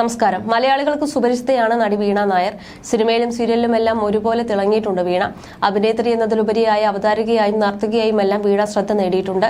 നമസ്കാരം. മലയാളികൾക്ക് സുപരിചിതയാണ് നടി വീണ നായർ. സിനിമയിലും സീരിയലിലും എല്ലാം ഒരുപോലെ തിളങ്ങിയിട്ടുണ്ട് വീണ. അഭിനേത്രി എന്നതിലുപരിയായ അവതാരകയായും നർത്തകിയായും എല്ലാം വീണ ശ്രദ്ധ നേടിയിട്ടുണ്ട്.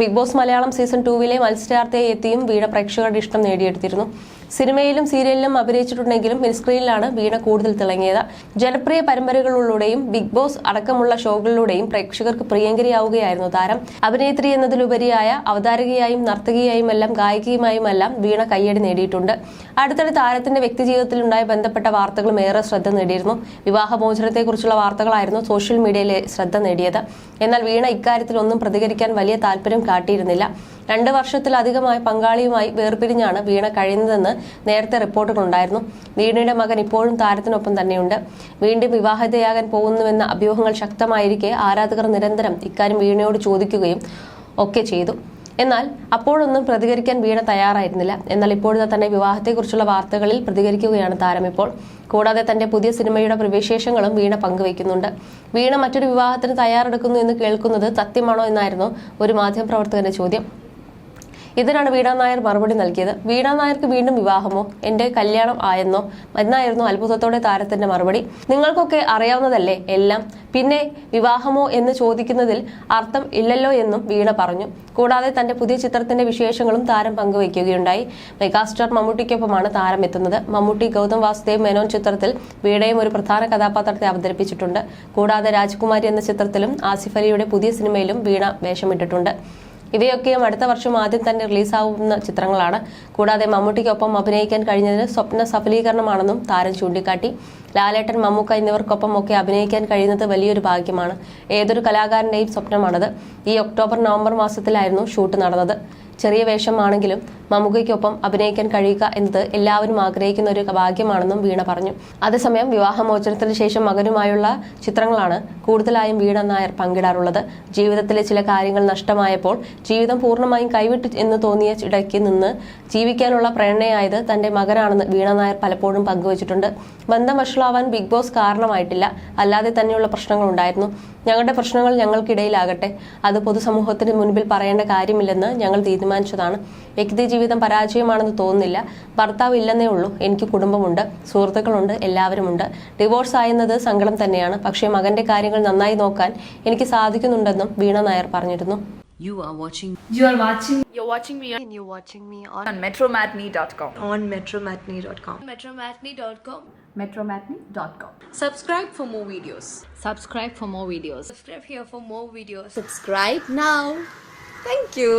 ബിഗ് ബോസ് മലയാളം സീസൺ ടൂവിലെ മത്സരാർത്ഥിയായി എത്തിയും വീണ പ്രേക്ഷകരുടെ ഇഷ്ടം നേടിയെടുത്തിരുന്നു. സിനിമയിലും സീരിയലിലും അഭിനയിച്ചിട്ടുണ്ടെങ്കിലും മിനിസ്ക്രീനിലാണ് വീണ കൂടുതൽ തിളങ്ങിയത്. ജനപ്രിയ പരമ്പരകളിലൂടെയും ബിഗ് ബോസ് അടക്കമുള്ള ഷോകളിലൂടെയും പ്രേക്ഷകർക്ക് പ്രിയങ്കരിയാവുകയായിരുന്നു താരം. അഭിനേത്രി എന്നതിലുപരിയായ അവതാരകയായും നർത്തകിയായും എല്ലാം ഗായികയുമായും എല്ലാം വീണ കയ്യടി നേടിയിട്ടുണ്ട്. അടുത്തിടെ താരത്തിന്റെ വ്യക്തിജീവിതത്തിലുണ്ടായ ബന്ധപ്പെട്ട വാർത്തകളും ഏറെ ശ്രദ്ധ നേടിയിരുന്നു. വിവാഹമോചനത്തെക്കുറിച്ചുള്ള വാർത്തകളായിരുന്നു സോഷ്യൽ മീഡിയയിലെ ശ്രദ്ധ നേടിയത്. എന്നാൽ വീണ ഇക്കാര്യത്തിൽ ഒന്നും പ്രതികരിക്കാൻ വലിയ താല്പര്യം കാട്ടിയിരുന്നില്ല. രണ്ട് വർഷത്തിലധികമായി പങ്കാളിയുമായി വേർപിരിഞ്ഞാണ് വീണ കഴിയുന്നതെന്ന് നേരത്തെ റിപ്പോർട്ടുകളുണ്ടായിരുന്നു. വീണയുടെ മകൻ ഇപ്പോഴും താരത്തിനൊപ്പം തന്നെയുണ്ട്. വീണ്ടും വിവാഹിതയാകാൻ പോകുന്നുവെന്ന അഭ്യൂഹങ്ങൾ ശക്തമായിരിക്കെ ആരാധകർ നിരന്തരം ഇക്കാര്യം വീണയോട് ചോദിക്കുകയും ഒക്കെ ചെയ്തു. എന്നാൽ അപ്പോഴൊന്നും പ്രതികരിക്കാൻ വീണ തയ്യാറായിരുന്നില്ല. എന്നാൽ ഇപ്പോഴത്തെ തന്നെ വിവാഹത്തെക്കുറിച്ചുള്ള വാർത്തകളിൽ പ്രതികരിക്കുകയാണ് താരം ഇപ്പോൾ. കൂടാതെ തന്റെ പുതിയ സിനിമയുടെ പ്രവിശേഷങ്ങളും വീണ പങ്കുവയ്ക്കുന്നുണ്ട്. വീണ മറ്റൊരു വിവാഹത്തിന് തയ്യാറെടുക്കുന്നു എന്ന് കേൾക്കുന്നത് സത്യമാണോ എന്നായിരുന്നു ഒരു മാധ്യമപ്രവർത്തകന്റെ ചോദ്യം. ഇതിനാണ് വീണ നായർ മറുപടി നൽകിയത്. വീണ നായർക്ക് വീണ്ടും വിവാഹമോ? എന്റെ കല്യാണം ആയെന്നോ? എന്നായിരുന്നു അത്ഭുതത്തോടെ താരത്തിന്റെ മറുപടി. നിങ്ങൾക്കൊക്കെ അറിയാവുന്നതല്ലേ എല്ലാം? പിന്നെ വിവാഹമോ എന്ന് ചോദിക്കുന്നതിൽ അർത്ഥം ഇല്ലല്ലോ എന്നും വീണ പറഞ്ഞു. കൂടാതെ തന്റെ പുതിയ ചിത്രത്തിന്റെ വിശേഷങ്ങളും താരം പങ്കുവയ്ക്കുകയുണ്ടായി. മെഗാസ്റ്റാർ മമ്മൂട്ടിക്കൊപ്പമാണ് താരം എത്തുന്നത്. മമ്മൂട്ടി ഗൗതം വാസുദേവ് മേനോൻ ചിത്രത്തിൽ വീണയും ഒരു പ്രധാന കഥാപാത്രത്തെ അവതരിപ്പിച്ചിട്ടുണ്ട്. കൂടാതെ രാജ്കുമാരി എന്ന ചിത്രത്തിലും ആസിഫ് അലിയുടെ പുതിയ സിനിമയിലും വീണ വേഷമിട്ടിട്ടുണ്ട്. ഇവയൊക്കെയും അടുത്ത വർഷം ആദ്യം തന്നെ റിലീസാവുന്ന ചിത്രങ്ങളാണ്. കൂടാതെ മമ്മൂട്ടിക്കൊപ്പം അഭിനയിക്കാൻ കഴിഞ്ഞതിന് സ്വപ്ന സഫലീകരണമാണെന്നും താരം ചൂണ്ടിക്കാട്ടി. ലാലേട്ടൻ മമ്മൂക്ക എന്നിവർക്കൊപ്പം ഒക്കെ അഭിനയിക്കാൻ കഴിയുന്നത് വലിയൊരു ഭാഗ്യമാണ്. ഏതൊരു കലാകാരന്റെയും സ്വപ്നമാണത്. ഈ ഒക്ടോബർ നവംബർ മാസത്തിലായിരുന്നു ഷൂട്ട് നടന്നത്. ചെറിയ വേഷമാണെങ്കിലും മമ്മൂക്കയ്ക്കൊപ്പം അഭിനയിക്കാൻ കഴിയുക എന്നത് എല്ലാവരും ആഗ്രഹിക്കുന്ന ഒരു ഭാഗ്യമാണെന്നും വീണ പറഞ്ഞു. അതേസമയം വിവാഹമോചനത്തിന് ശേഷം മകനുമായുള്ള ചിത്രങ്ങളാണ് കൂടുതലായും വീണ നായർ പങ്കിടാറുള്ളത്. ജീവിതത്തിലെ ചില കാര്യങ്ങൾ നഷ്ടമായപ്പോൾ ജീവിതം പൂർണമായും കൈവിട്ടു എന്ന് തോന്നിയ ഇടയ്ക്ക് നിന്ന് ജീവിക്കാനുള്ള പ്രേരണയായത് തന്റെ മകനാണെന്ന് വീണ നായർ പലപ്പോഴും പങ്കുവച്ചിട്ടുണ്ട്. ബന്ധം വഷളാവാൻ ബിഗ് ബോസ് കാരണമായിട്ടില്ല. അല്ലാതെ തന്നെയുള്ള പ്രശ്നങ്ങൾ ഉണ്ടായിരുന്നു. ഞങ്ങളുടെ പ്രശ്നങ്ങൾ ഞങ്ങൾക്കിടയിലാകട്ടെ. അത് പൊതുസമൂഹത്തിന് മുൻപിൽ പറയേണ്ട കാര്യമില്ലെന്ന് ഞങ്ങൾ തീരുമാനിച്ചതാണ് വ്യക്തി ജീവിതം പരാജയമാണെന്ന് തോന്നുന്നില്ല ഭർത്താവ് ഇല്ലെന്നേ ഉള്ളൂ എനിക്ക് കുടുംബമുണ്ട് സുഹൃത്തുക്കളുണ്ട് എല്ലാവരുമുണ്ട് ഡിവോഴ്സ് ആയെന്നത് സങ്കടം തന്നെയാണ് പക്ഷേ മകന്റെ കാര്യങ്ങൾ നന്നായി നോക്കാൻ എനിക്ക് സാധിക്കുന്നുണ്ടെന്നും വീണ നായർ പറഞ്ഞിരുന്നു You are watching You are watching You're watching me and you're watching me on, on metromatney.com. on metromatney.com. metromatney.com. Metromatney.com. Subscribe for more videos. Subscribe for more videos. Subscribe here for more videos. Subscribe now. Thank you.